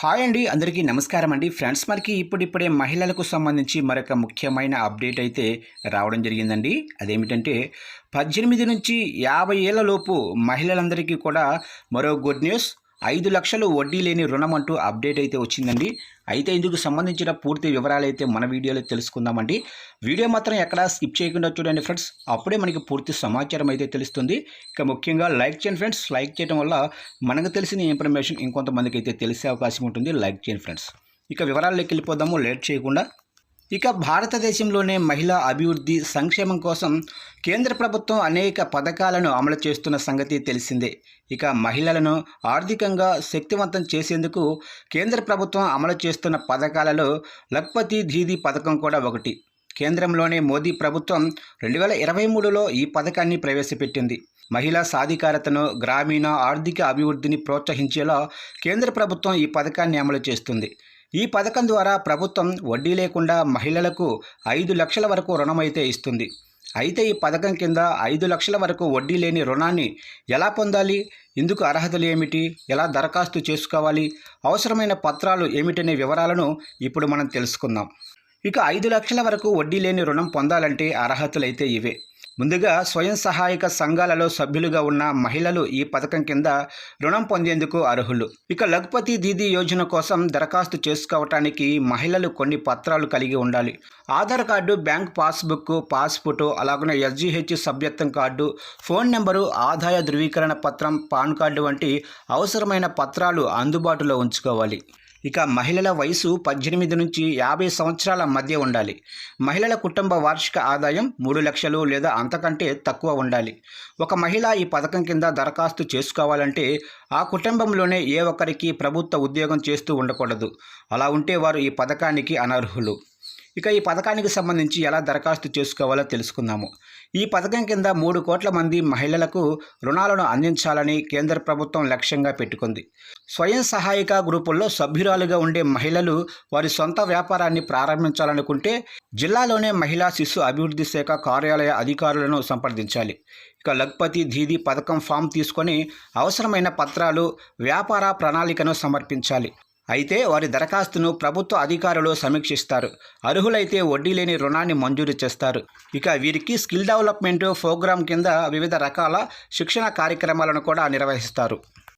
Hi అండి అందరికీ నమస్కారం అండి. ఫ్రెండ్స్ మనకి ఇప్పుడిప్పుడే మహిళలకు సంబంధించి మరొక ముఖ్యమైన అప్డేట్ అయితే రావడం జరిగిందండి. అదేమిటంటే పద్దెనిమిది నుంచి యాభై ఏళ్ళలోపు మహిళలందరికీ కూడా మరో గుడ్ న్యూస్. ఐదు లక్షలు వడ్డీ లేని రుణం అంటూ అప్డేట్ అయితే వచ్చిందండి. అయితే ఇందుకు సంబంధించిన పూర్తి వివరాలు అయితే మన వీడియోలో తెలుసుకుందామండి. వీడియో మాత్రం ఎక్కడా స్కిప్ చేయకుండా చూడండి ఫ్రెండ్స్. అప్పుడే మనకి పూర్తి సమాచారం అయితే తెలుస్తుంది. ఇక ముఖ్యంగా లైక్ చేయండి ఫ్రెండ్స్. లైక్ చేయడం వల్ల మనకు తెలిసిన ఇన్ఫర్మేషన్ ఇంకొంతమందికి అయితే తెలిసే అవకాశం ఉంటుంది. లైక్ చేయండి ఫ్రెండ్స్. ఇక వివరాల్లోకి వెళ్ళిపోదాము. లేట్ చేయకుండా ఇక భారతదేశంలోనే మహిళా అభివృద్ధి సంక్షేమం కోసం కేంద్ర ప్రభుత్వం అనేక పథకాలను అమలు చేస్తున్న సంగతి తెలిసిందే. ఇక మహిళలను ఆర్థికంగా శక్తివంతం చేసేందుకు కేంద్ర ప్రభుత్వం అమలు చేస్తున్న పథకాలలో లక్పతి దీదీ పథకం కూడా ఒకటి. కేంద్రంలోనే మోదీ ప్రభుత్వం రెండు వేల ఇరవై మూడులో ఈ పథకాన్ని ప్రవేశపెట్టింది. మహిళా సాధికారతను గ్రామీణ ఆర్థిక అభివృద్ధిని ప్రోత్సహించేలా కేంద్ర ప్రభుత్వం ఈ పథకాన్ని అమలు చేస్తుంది. ఈ పథకం ద్వారా ప్రభుత్వం వడ్డీ లేకుండా మహిళలకు ఐదు లక్షల వరకు రుణమైతే ఇస్తుంది. అయితే ఈ పథకం కింద ఐదు లక్షల వరకు వడ్డీ లేని రుణాన్ని ఎలా పొందాలి? ఇందుకు అర్హతలు ఏమిటి? ఎలా దరఖాస్తు చేసుకోవాలి? అవసరమైన పత్రాలు ఏమిటనే వివరాలను ఇప్పుడు మనం తెలుసుకుందాం. ఇక ఐదు లక్షల వరకు వడ్డీ లేని రుణం పొందాలంటే అర్హతలైతే ఇవే. ముందుగా స్వయం సహాయక సంఘాలలో సభ్యులుగా ఉన్న మహిళలు ఈ పథకం కింద రుణం పొందేందుకు అర్హులు. ఇక లఘుపతి దీదీ యోజన కోసం దరఖాస్తు చేసుకోవటానికి మహిళలు కొన్ని పత్రాలు కలిగి ఉండాలి. Aadhaar card bank passbook passport అలాగనే ఎస్జీహెచ్ సభ్యత్వం కార్డు ఫోన్ నెంబరు ఆదాయ ధృవీకరణ పత్రం పాన్ కార్డు వంటి అవసరమైన పత్రాలు అందుబాటులో ఉంచుకోవాలి. ఇక మహిళల వయసు పద్దెనిమిది నుంచి యాభై సంవత్సరాల మధ్య ఉండాలి. మహిళల కుటుంబ వార్షిక ఆదాయం మూడు లక్షలు లేదా అంతకంటే తక్కువ ఉండాలి. ఒక మహిళ ఈ పథకం కింద దరఖాస్తు చేసుకోవాలంటే ఆ కుటుంబంలోనే ఏ ఒక్కరికి ప్రభుత్వ ఉద్యోగం చేస్తూ ఉండకూడదు. అలా ఉంటే వారు ఈ పథకానికి అనర్హులు. ఇక ఈ పథకానికి సంబంధించి ఎలా దరఖాస్తు చేసుకోవాలో తెలుసుకుందాము. ఈ పథకం కింద మూడు కోట్ల మంది మహిళలకు రుణాలను అందించాలని కేంద్ర ప్రభుత్వం లక్ష్యంగా పెట్టుకుంది. స్వయం సహాయక గ్రూపుల్లో సభ్యురాలుగా ఉండే మహిళలు వారి సొంత వ్యాపారాన్ని ప్రారంభించాలనుకుంటే జిల్లాలోనే మహిళా శిశు అభివృద్ధి శాఖ కార్యాలయ అధికారులను సంప్రదించాలి. ఇక లగ్పతి దీదీ పథకం ఫామ్ తీసుకొని అవసరమైన పత్రాలు వ్యాపార ప్రణాళికను సమర్పించాలి. అయితే వారి దరఖాస్తును ప్రభుత్వ అధికారులు సమీక్షిస్తారు. అర్హులైతే వడ్డీ లేని రుణాన్ని మంజూరు చేస్తారు. ఇక వీరికి స్కిల్ డెవలప్మెంట్ ప్రోగ్రాం కింద వివిధ రకాల శిక్షణ కార్యక్రమాలను కూడా నిర్వహిస్తారు.